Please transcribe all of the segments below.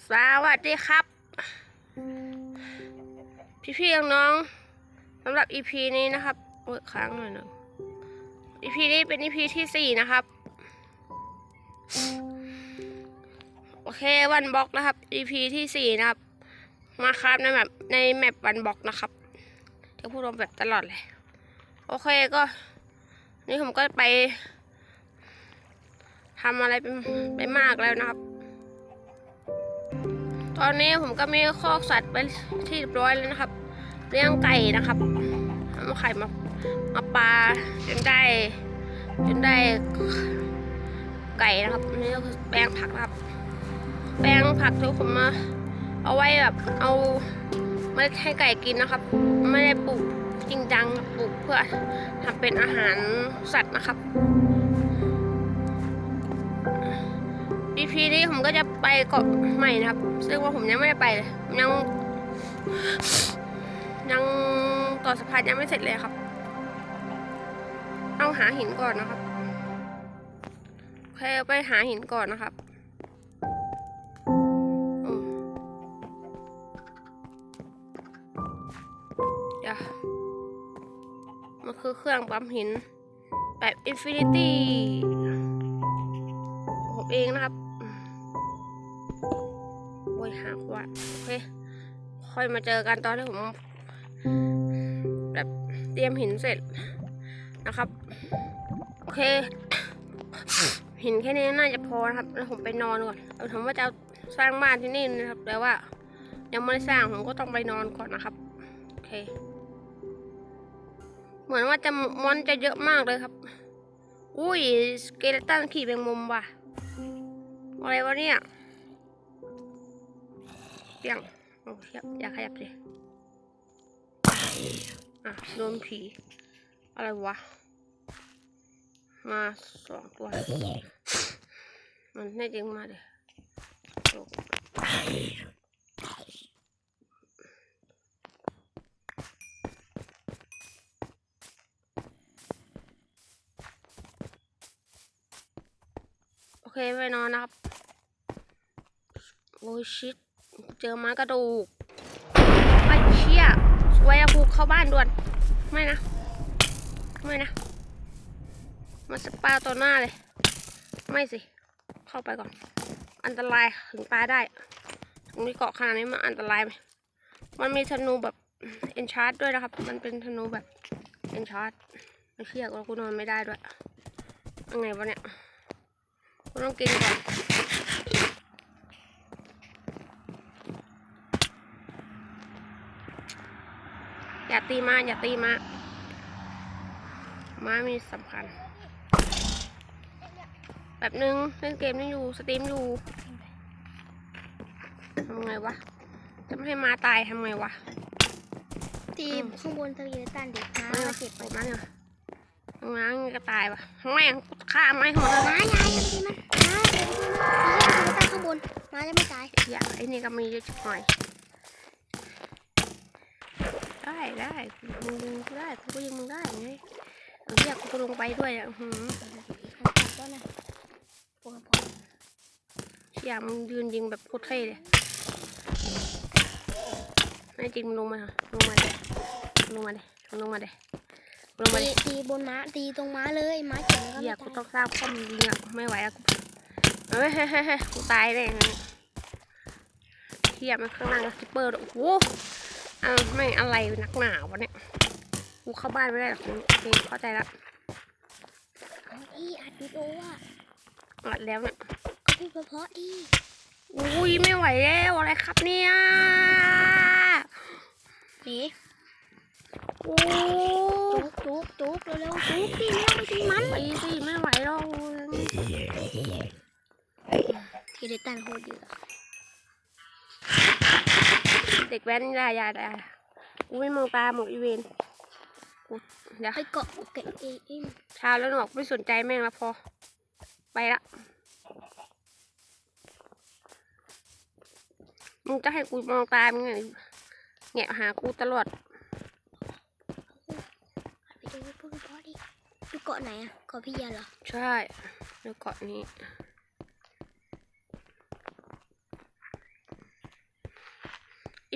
สวัสดีครับ พี่ๆน้องสำหรับ EP นี้นะครับโอ้ยค้างหน่อยหนึง EP นี้เป็น EP ที่สี่นะครับ โอเควันบล็อกนะครับ EP ที่สี่นะครับ มาครับในแบบในแมปวันบล็อกนะครับจะพูดรวมแบบตลอดเลย โอเคก็ นี่ผมก็ไปทำอะไรไปไปมากแล้วนะครับ ตอนนี้ผมก็มีคอกสัตว์ไปที่เรียบร้อยแล้วนะครับ เลี้ยงไก่นะครับเอาไข่มามาปลาจนได้จนได้ไก่นะครับนี่ก็คือแปลงผักนะครับ แปลงผักที่ผมมาเอาไว้แบบเอาไม่ให้ไก่กินนะครับ ไม่ได้ปลูกจริงจังปลูกเพื่อทำเป็นอาหารสัตว์นะครับ EP นี้ผมก็จะไปเกาะ ใหม่นะครับ ซึ่งว่าผมยังไม่ได้ไปเลยยังยังต่อสะพานยังไม่เสร็จเลยครับต้องหาหินก่อนนะครับโอเคไปหาหินก่อนนะครับอืมเดี๋ยวมันคือเครื่องปั๊มหินแบบอินฟินิตี้ผมเองนะครับ หาขวดโอเค ค่อยมาเจอกันตอนที่ผมแบบเตรียมหินเสร็จนะครับ โอเค หินแค่นี้น่าจะพอนะครับ แล้วผมไปนอนก่อนเออผมว่าจะสร้างบ้านที่นี่นะครับ แต่ว่า ยังไม่ได้สร้างผมก็ต้องไปนอนก่อนนะครับ โอเค เหมือนว่าจะมอนจะเยอะมากเลยครับ อุ้ย สเกเลตันขี่แมงมุมว่ะอะไรวะเนี่ย เปียงโอ้ยอย่าขยับสิอะโดนผี อะไรวะ มาสองตัว มันแน่จริงมาเลยโอ้โอเคไปนอนนะครับ โอ้ยชิด เจอม้ากระดูกไอ้เชี่ยสวยอะกูเข้าบ้านด่วน ไม่นะ ไม่นะ มาสปาตัวหน้าเลย ไม่สิ เข้าไปก่อน อันตรายถึงตายได้ตรงนี้เกาะขนาดนี้มันอันตรายไหมมันมีธนูแบบเอนชาร์ดด้วยนะครับ มันเป็นธนูแบบเอนชาร์ดไม่เชื่อว่ากูนอนไม่ได้ด้วยยังไงวะเนี่ยกูต้องกินก่อน อย่าตีมา อย่าตีมาม้ามีสำคัญ แบบนึงเล่นเกมนี่อยู่ สตรีมอยู่ทำไงวะ จะไม่ให้ม้าตายทำไงวะทีมข้างบนสกีเลตันเด็กม้ามาเจ็บไปมาเนี่ยม้าไงก็ตายวะแม่งกูฆ่าไม่หมดเลยม้ายายทีมันม้าเด็กม้าสกีเลตันข้างบนม้าจะไม่ตาย อย่าไอ้นี่ก็มีเยอะชิบหน่อย ได้ได้มึงยิงกูได้กูก็ยิงมึงได้ไงเอาเรียกกูลงไปด้วยอะอื้อหือขับแล้วนะปวดปวดเชี่ยมึงยืนยิงแบบโคตรเท่เลยไม่จริงมึงลงมาลงมาเลยลงมาเลยลงมาเลยลงมาตีเลยตีบนม้าตีตรงม้าเลยม้าเจ็บแล้วก็เฮีไม่ยกูตายต้องสร้างป้อมยิงอะไม่ไหวอะกูเฮ้ยเฮ้ยเฮ้ยเฮ้ยกูตายได้ไงเนี่ยเฮียมันข้างล่างกับคิปเปอร์ด้วยโอ้โห อ่าไม่งอะไรนักหนาวะเนี่ย กูเข้าบ้านไม่ได้หรอกโอเคเข้าใจแล้วเอาอีอัดวิดีโออะอัดแล้วเนี่ยก็พูดเพราะๆอีอุ้ยไม่ไหวแล้วอะไรครับเนี่ยเด็กโอ้จุกจุกจุกเร็วๆจุกตีไม่ต้องไปตีมันไปสิไม่ไหวแล้วสกีเลตันโคตรเยอะ เด็กแว้นอย่าอย่าอย่ากูไม่มองตาหมกอีเวนกูเดี๋ยวไปเกาะเกะเอ็มเช้าแล้วหนอกไม่สนใจแม่งแล้วพอ ไปละมึงจะให้กูมองตามึงไงแงะหากูตลอดอัดวิดีโอพูดเพราะๆดิดูเกาะไหนอะเกาะพี่ยาเหรอ ใช่เดี๋ยวเกาะนี้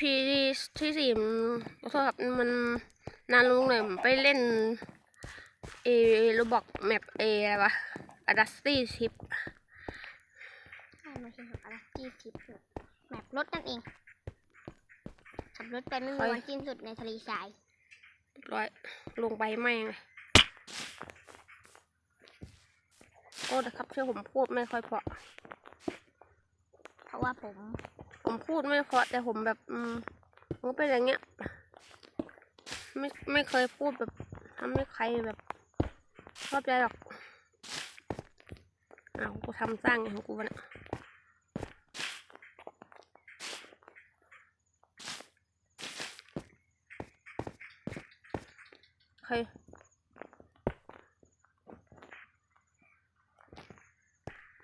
EP ที่สี่มันขอโทษครับมันนานลงหน่อยผมไปเล่นเอโรบอกแมปเออะไรวะอดัสตี้ทิปใช่มันคือแบบอะไรที่ทิปแมปรถนั่นเอง ขับรถไปไม่มีวันสิ้นสุดในทะเลทรายร้อยลงไปแม่งเลยโอ้แต่ครับที่ผมพูดไม่ค่อยเพราะเพราะว่าผม ผมพูดไม่เพราะแต่ผมแบบอืมผมเป็นอย่างเงี้ย ไม่ไม่เคยพูดแบบทำให้ใครแบบชอบใจหรอกอ้าวกูทำสร้างอย่างของกูวะเนี่ยเคย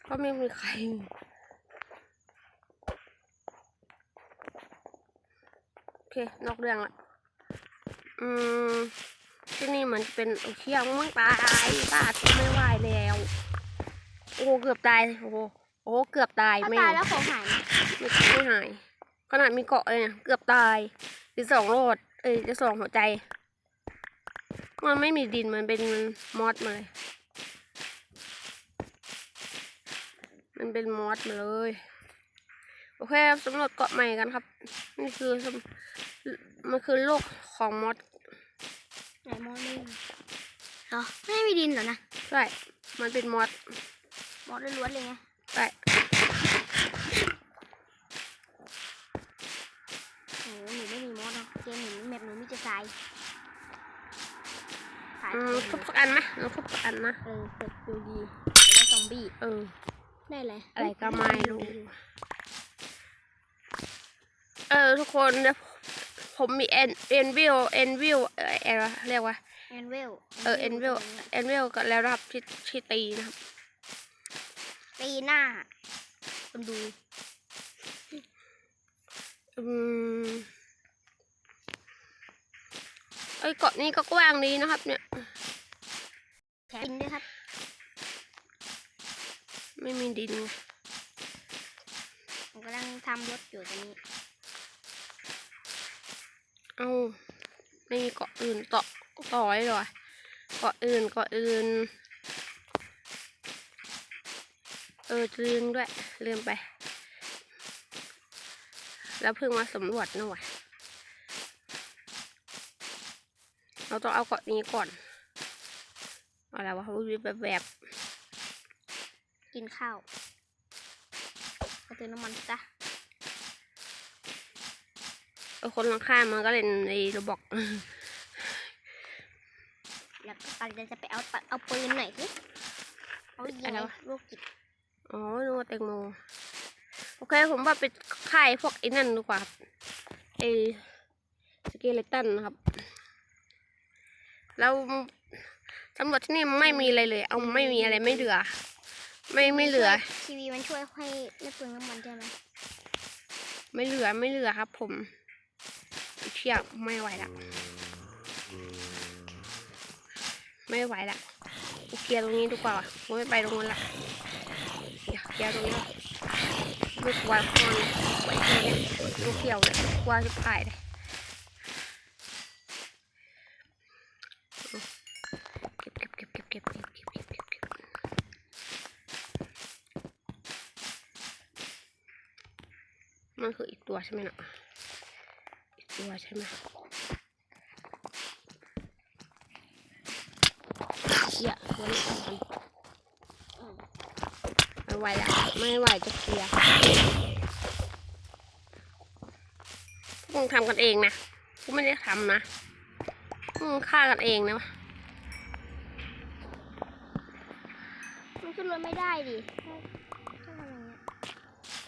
ก็ไม่มีใคร โอเคนอกเรื่องละอืมที่นี่เหมือนจะเป็นโอเคียงมึงตายตาทนไม่ไหวแล้ว โอ้โหเกือบตายโอ้โหโอ้โหเกือบตายถ้าไม่ตายแล้วของหายนะไม่ไม่หาย ขนาดมีเกาะเลยเนี่ยเกือบตายดิสองโรดเอ้ยดิสองหัวใจ มันไม่มีดินมันเป็นมอสมาเลย มันเป็นมอสมาเลย โอเคครับสำรวจเกาะใหม่กันครับ นี่คือสำมันคือโลกของมอสไหนมอสไม่มีเหรอไม่มีดินเหรอนะใช่มันเป็นมอสมอสล้วนๆเลยไงใช่โอ้โหหนูไม่มีมอสเนาะเกมหนูแมปหนูมีแต่ทรายทรายอืมเต็ทุบมเลยสักอันไหมเราทุบสักอันนะเออเปิดดูดีจะได้ซอมบี้เออได้เลยอะไรก็ไม่รู้ เออทุกคนเดี๋ยวผมมีเอ็นเอ็นวิวเอ็นวิวเออเออเรียกว่าแอนเวลเออเอ็นวิวเอ็นวิวกันแล้วนะครับที่ที่ตีนะครับ ตีหน้าคนดูอืมเอ้ยเกาะนี้ก็กว้างดีนะครับ เนี่ยแถมดินด้วยครับ ไม่มีดินไงผมกำลังทำรถอยู่ตอนนี้ เอาไม่มีเกาะอื่นต่อต่อเลยเหรอเกาะอื่นเกาะอื่น เออลืมด้วยลืมไป แล้วเพิ่งมาสำรวจนะวะเราต้องเอาเกาะนี้ก่อนเอาอะไรวะวิบแบบแบบกินข้าวกระตือน้ำมันซะ คนข้างๆมันก็เล่นในระบอกแล้วก็กันจะไปเอาตัดเอาปืนหน่อยสิเอายิงอะไรไอ้วะลูกจิตอ๋อนึกว่าแตงโม โอเค ผมว่าไปค่ายพวกไอ้นั่นดีกว่าครับไอ้สเกเลตันนะครับ แล้วตำรวจที่นี่ไม่มีอะไรเลย เอาไม่มีอะไรไม่เหลือ ไม่ไม่เหลือ ทีวีมันช่วยให้ไม่เปลืองน้ำมันใช่ไหมไม่เหลือไม่เหลือครับ ผม เชี่ยไม่ไหวละ ไม่ไหวละกูเคลียร์ตรงนี้ดีกว่ากูไม่ไปตรงนู้นละอยากเคลียร์ตรงนี้ละไม่กลัวคนไว้ตรงเนี้ยกูกเขียวเลยกลัวจะถ่ายเลยเก็บเก็บเก็บเก็บเก็บเก็บเก็บเก็บเก็บเก็บมันคืออีกตัวใช่ไหมน่ะ ตัวใช่ไหมเชี่ยตัวนี้ไม่ไหวละไม่ไหวจะเคลียร์พวกมึงทำกันเองนะกูไม่ได้ทำนะพวกมึงฆ่ากันเองนะวะมันขึ้นรถไม่ได้ดิ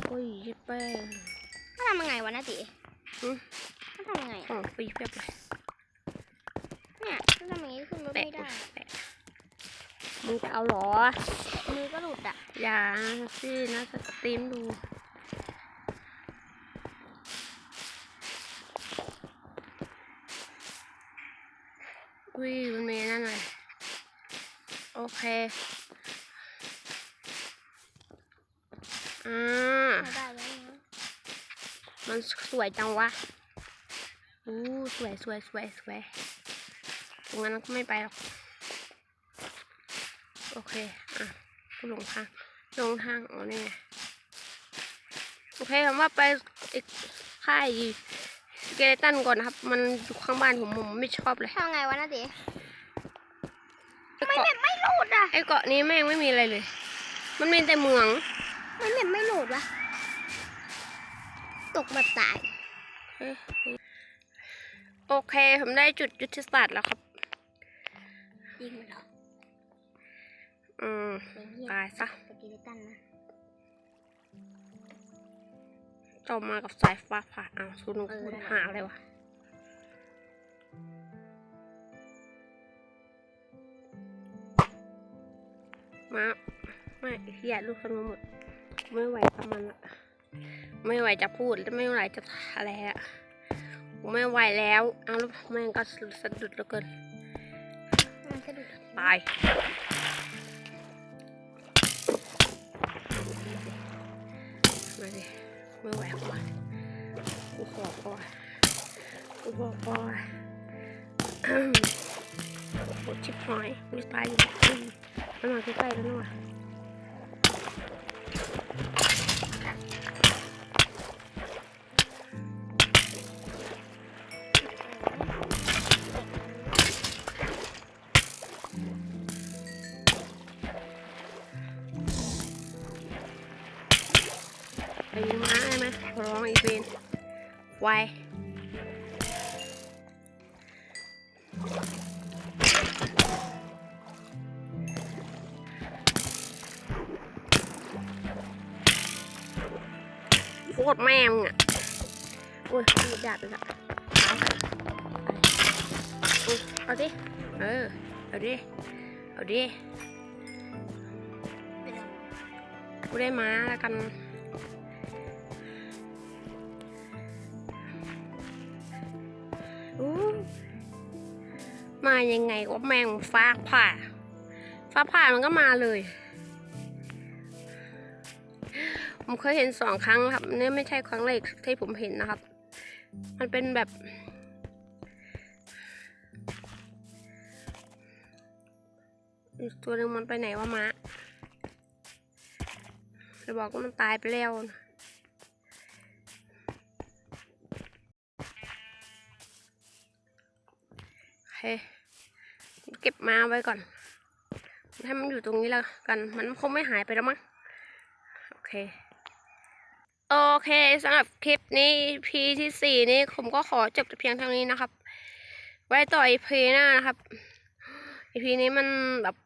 โอ้ยเหี้ยแป้งทำยังไงวะนาติ ทำยังไงของฟรีเพียบเลยเนี่ยถ้าทำอย่างนี้ขึ้นรถแปะไม่ได้แปะมึงจะเอาเหรอ มือก็หลุดอะ อย่าสินะจะสตรีมดูอุ้ยมันมีนั่นเลยโอเคอ่าไม่ได้แล้วนะมันสวยจังวะ อู้สวยสวยสวยสวยตรงนั้นก็ไม่ไปหรอก โอเค อะก็ลงทางลงทางอ๋อนี่ไงโอเคผมว่าไปอีกค่ายสเกเลตันก่อนนะครับ มันอยู่ข้างบ้านผมผมไม่ชอบเลยทำไงวะนาตีไอ้ไม่เกาะแบบไม่โหลดอะไอ้เกาะนี้แม่งไม่มีอะไรเลย มันมีแต่เหมืองไม่แบบไม่โหลดวะตกแบบตาย โอเค ผมได้จุดยุทธศาสตร์แล้วครับยิงมันเหรออืมเป็นเหี้ยตายซะสกิเลตันนะต่อมากับสายฟ้าผ่าอ้าวสุนุคุณหาอะไรวะมาไม่เฮียลูกขนมหมด ไม่ไหวกับมันละไม่ไหวจะพูดและไม่ไหวจะอะไรอะ ไม่ไหวแล้ว เอาแล้วแม่งก็สะดุดเหลือเกินมันสะดุดตายมาดิไม่ไหวกว่ากูขอก่อนกูขอก่อนอืมโอ้ชิบหายมีตายอยู่อืมมันมาใกล้ๆแล้วนี่หว่า ไปยิงม้าได้ไหมร้องอีเวนไวโคตรแม่มึงอะโอ้ยมีดาบอีกอะเอาดิ เออ เอาดิ เอาดิกูได้มาแล้วกัน ยังไงว่าแมงฟ้าผ่า ฟ้าผ่ามันก็มาเลย ผมเคยเห็นสองครั้งครับนี่ไม่ใช่ครั้งแรกที่ผมเห็นนะครับ มันเป็นแบบ ตัวหนึ่งมันไปไหนวะม้าจะบอกว่ามันตายไปแล้วนะ มาไว้ก่อน ให้มันอยู่ตรงนี้แล้วกัน มันคงไม่หายไปแล้วมั้ง โอเค โอเคสำหรับคลิปนี้ EP ที่สี่นี้ผมก็ขอจบแต่เพียงเท่านี้นะครับ ไว้ต่อ EP หน้านะครับ EP นี้มันแบบ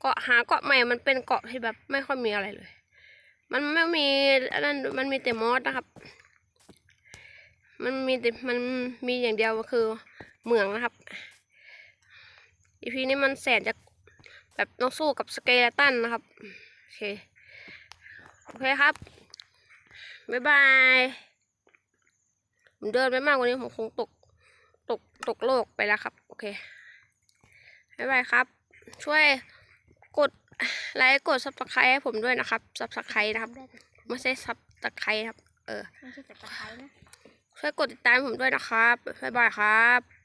เกาะหาเกาะใหม่ มันเป็นเกาะที่แบบไม่ค่อยมีอะไรเลย มันไม่มีอันนั้นมันมีแต่มอสนะครับ มันมีแต่มันมีอย่างเดียวก็คือเหมืองนะครับ อีพีนี้มันแสนจะแบบต้องสู้กับสเกเลตันนะครับ โอเค โอเคครับ บ๊ายบายผมเดินไปมากกว่านี้ผมคงตก ตก ตกโลกไปแล้วครับ โอเค บ๊ายบายครับ ช่วยกดไลค์กดซับสไครต์ให้ผมด้วยนะครับซับสไครต์นะครับได้แต่ไม่ใช่ซับสไครต์ครับ เออ ไม่ใช่แต่ตะไคร้นะ ช่วยกดติดตามผมด้วยนะครับ บ๊ายบายครับ